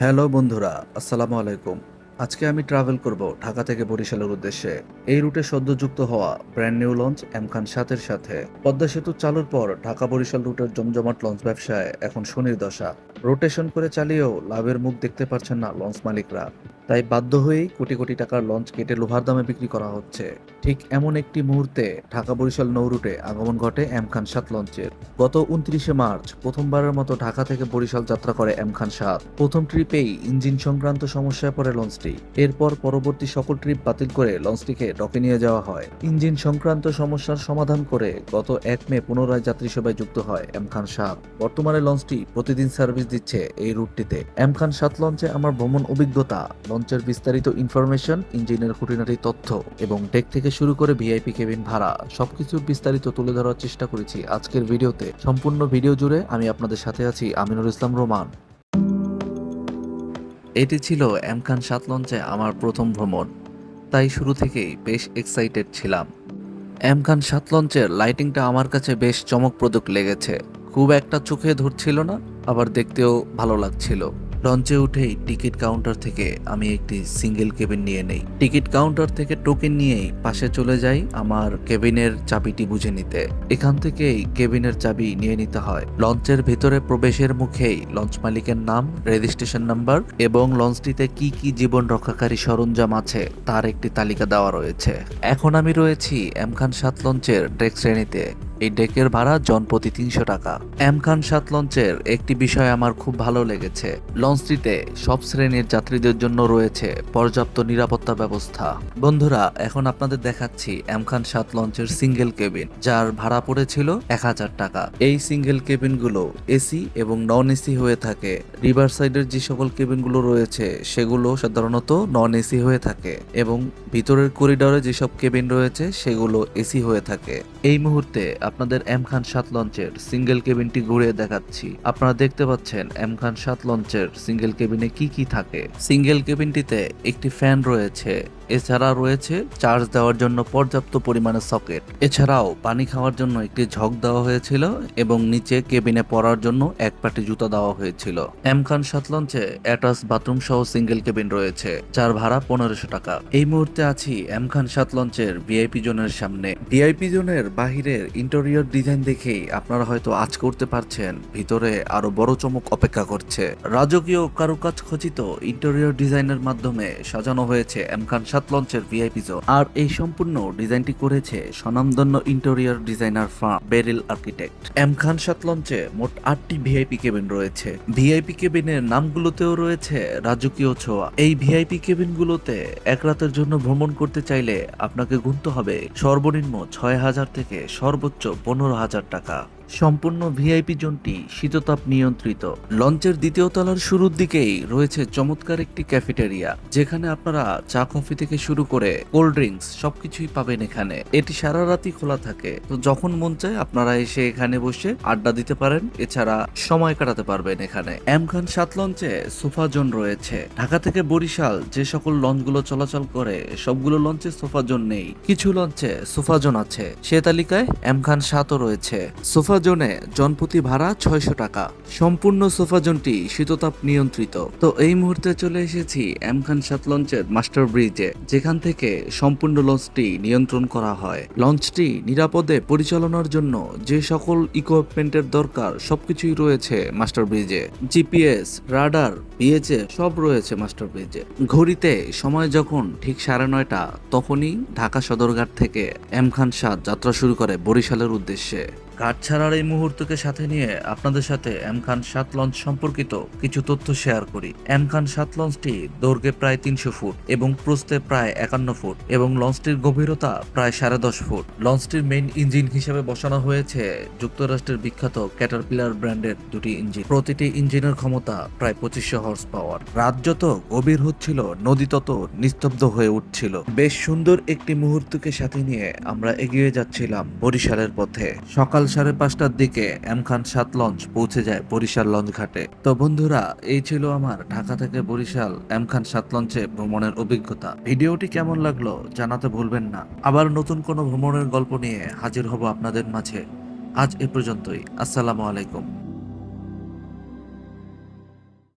Hello বন্ধুরা, আসসালামু আলাইকুম। আজকে আমি ট্রাভেল করব ঢাকা থেকে বরিশালের উদ্দেশ্যে। এই রুটে সদ্যযুক্ত হওয়া brand new launch M Khan সাতের সাথে। পদ্মা সেতু চালুর পর ঢাকা বরিশাল রুটের জমজমাট লঞ্চ ব্যবসায় এখন শনির দশা। রোটেশন করে চালিয়েও লাভের মুখ দেখতে পারছেন না লঞ্চ মালিকরা। তাই বাধ্য হয়েই কোটি কোটি টাকার লঞ্চ কেটে লোহার দামে বিক্রি করা হচ্ছে। ঠিক এমন একটি মুহূর্তে ঢাকা বরিশাল নৌ রুটে আগমন ঘটে এম খান সাত লঞ্চের। গত উনত্রিশে মার্চ, প্রথমবারের মতো ঢাকা থেকে বরিশাল যাত্রা করে এম খান সাত। প্রথম ট্রিপেই ইঞ্জিন সংক্রান্ত সমস্যায় পড়ে লঞ্চটি। এরপর পরবর্তী সকল ট্রিপ বাতিল করে লঞ্চটিকে ডকে নিয়ে যাওয়া হয়। ইঞ্জিন সংক্রান্ত সমস্যার সমাধান করে গত এক মে পুনরায় যাত্রী সেবায় যুক্ত হয় এম খান সাত। বর্তমানে লঞ্চটি প্রতিদিন সার্ভিস দিচ্ছে এই রুটটিতে। এম খান সাত লঞ্চে আমার ভ্রমণ অভিজ্ঞতা লঞ্চের বিস্তারিত ইনফরমেশন, ইঞ্জিনের খুঁটিনাটি তথ্য এবং ডেক থেকে শুরু করে ভিআইপি কেবিন ভাড়া, সবকিছুর বিস্তারিত তুলে ধরার চেষ্টা করেছি আজকের ভিডিওতে। সম্পূর্ণ ভিডিও জুড়ে আমি আপনাদের সাথে আছি আমিনুল ইসলাম রোমান। এটি ছিল এম খান সাত লঞ্চে আমার প্রথম ভ্রমণ। তাই শুরু থেকেই বেশ এক্সাইটেড ছিলাম। এম খান সাত লঞ্চের লাইটিংটা আমার কাছে বেশ চমকপ্রদ লেগেছে। খুব একটা চোখে ধরছিল না, আবার দেখতেও ভালো লাগছিল। লঞ্চে উঠেই টিকিট কাউন্টার থেকে আমি একটি সিঙ্গেল কেবিন নিয়ে নেই। টিকিট কাউন্টার থেকে টোকেন নিয়েই পাশে চলে যাই আমার কেবিনের চাবিটি বুঝে নিতে। এখান থেকেই কেবিনের চাবি নিয়ে নিতে হয়। লঞ্চের ভেতরে প্রবেশের মুখেই লঞ্চ মালিকের নাম, রেজিস্ট্রেশন নাম্বার এবং লঞ্চটিতে কি কি জীবন রক্ষাকারী সরঞ্জাম আছে তার একটি তালিকা দেওয়া রয়েছে। এখন আমি রয়েছি এম খান সাত লঞ্চের ডেক শ্রেণীতে। এই ডেকের ভাড়া জন প্রতি তিনশো টাকা। এম খান সাত লঞ্চের একটি বিষয় আমার খুব ভালো লেগেছে। লঞ্চটিতে সব শ্রেণির যাত্রীদের জন্য রয়েছে পর্যাপ্ত নিরাপত্তা ব্যবস্থা। বন্ধুরা, এখন আপনাদের দেখাচ্ছি এম খান সাত লঞ্চের সিঙ্গেল কেবিন, যার ভাড়া পড়েছিল এক হাজার টাকা। এই সিঙ্গেল কেবিনগুলো এসি এবং নন এসি হয়ে থাকে। রিভার সাইডের যে সকল কেবিনগুলো রয়েছে, সেগুলো সাধারণত নন এসি হয়ে থাকে এবং ভিতরের করিডরে যেসব কেবিন রয়েছে, সেগুলো এসি হয়ে থাকে। এই মুহূর্তে আপনাদের এম খান সাত লঞ্চের সিঙ্গেল কেবিনটি ঘুরে দেখাচ্ছি। আপনারা দেখতে পাচ্ছেন এম খান সাত লঞ্চের সিঙ্গেল কেবিনে কি কি থাকে। সিঙ্গেল কেবিনটিতে একটি ফ্যান রয়েছে। এছাড়া রয়েছে চার্জ দেওয়ার জন্য পর্যাপ্ত পরিমাণে সকেট। এছাড়াও পানি খাওয়ার জন্য একটি ঝক দেওয়া হয়েছিল এবং নিচে কেবিনে পড়ার জন্য এক পাটি জুতা দেওয়া হয়েছিল। এম খান সাত লঞ্চে অ্যাটাচ বাথরুম সহ সিঙ্গেল কেবিন রয়েছে, যার ভাড়া পনেরোশো টাকা। এই মুহূর্তে আছি এম খান সাত লঞ্চের ভিআইপি জোনের সামনে। ভিআইপি জোনের বাহিরের ইন্টেরিয়র ডিজাইন দেখেই আপনারা হয়তো আজ করতে পারছেন, ভিতরে আরও বড় চমক অপেক্ষা করছে। রাজকীয় কারুকাজ খচিত ইন্টেরিয়র ডিজাইনের মাধ্যমে সাজানো হয়েছে এম খান সাত লঞ্চের ভিআইপি জোন আর এই সম্পূর্ণ ডিজাইনটি করেছে স্বনামধন্য interior designer firm Beryl architect. M Khan সাত লঞ্চে মোট আটটি ভিআইপি কেবিন রয়েছে। ভিআইপি কেবিনের নামগুলোতেও রয়েছে রাজকীয় ছোঁয়া। এই ভিআইপি কেবিনগুলোতে এক রাতের জন্য ভ্রমণ করতে চাইলে আপনাকে গুনতে হবে সর্বনিম্ন ছয় হাজার থেকে সর্বোচ্চ পনেরো হাজার টাকা। সম্পূর্ণ ভিআইপি জোনটি শীততাপ নিয়ন্ত্রিত। লঞ্চের দ্বিতীয় তলার শুরুর দিকেই রয়েছে চমৎকার একটি ক্যাফেটেরিয়া, যেখানে আপনারা চা, কফি থেকে শুরু করে কোল্ড ড্রিঙ্কস সবকিছুই পাবেন এখানে। এটি সারা রাতই খোলা থাকে। তো যখন মন চায়, আপনারা এসে এখানে বসে আড্ডা দিতে পারেন। এছাড়া সময় কাটাতে পারবেন এখানে। এম খান সাত লঞ্চে সোফা জোন রয়েছে। ঢাকা থেকে বরিশাল যে সকল লঞ্চগুলো চলাচল করে, সবগুলো লঞ্চে সোফা জোন নেই। কিছু লঞ্চে সোফা জোন আছে। সে তালিকায় এম খান সাতও রয়েছে। সোফা জোনে জনপ্রতি ভাড়া ছয়শো টাকা। সম্পূর্ণ সোফা জোনটি শীততাপ নিয়ন্ত্রিত। তো এই মুহূর্তে চলে এসেছি এম খান সাত লঞ্চের মাস্টার ব্রিজে, যেখান থেকে সম্পূর্ণ লঞ্চটি নিয়ন্ত্রণ করা হয়। লঞ্চটি নিরাপদে পরিচালনার জন্য যে সকল ইকুইপমেন্টের দরকার সবকিছুই রয়েছে মাস্টার ব্রিজে। জিপিএস, রাডার বিএচএ সব রয়েছে মাস্টার ব্রিজে। ঘড়িতে সময় যখন ঠিক সাড়ে নয়টা, তখনই ঢাকা সদরঘাট থেকে এম খান সাত যাত্রা শুরু করে বরিশালের উদ্দেশ্যে। ঘাট ছাড়ার এই মুহূর্তকে সাথে নিয়ে আপনাদের সাথে এম খান সাত লঞ্চ সম্পর্কিত কিছু তথ্য শেয়ার করি। এম খান সাত লঞ্চটি দৈর্ঘ্যে প্রায় তিনশো ফুট এবং প্রস্থে প্রায় একান্ন ফুট এবং লঞ্চটির গভীরতা প্রায় সাড়ে দশ ফুট। লঞ্চটির মেইন ইঞ্জিন হিসেবে বসানো হয়েছে যুক্তরাষ্ট্রের বিখ্যাত ক্যাটারপিলার ব্র্যান্ডের দুটি ইঞ্জিন প্রতিটি ইঞ্জিনের ক্ষমতা প্রায় পঁচিশশো হর্স পাওয়ার রাত যত গভীর হচ্ছিল, নদী তত নিস্তব্ধ হয়ে উঠছিল। বেশ সুন্দর একটি মুহূর্তকে সাথে নিয়ে আমরা এগিয়ে যাচ্ছিলাম বরিশালের পথে। সকাল সাড়ে পাঁচটার দিকে এম খান সাত লঞ্চ পৌঁছে যায় বরিশাল লঞ্চ ঘাটে। তো বন্ধুরা, এই ছিল আমার ঢাকা থেকে বরিশাল এম খান সাত লঞ্চে ভ্রমণের অভিজ্ঞতা। ভিডিওটি কেমন লাগল জানাতে ভুলবেন না। আবার নতুন কোনো ভ্রমণের গল্প নিয়ে হাজির হব আপনাদের মাঝে। আজ এ পর্যন্তই। আসসালামু আলাইকুম।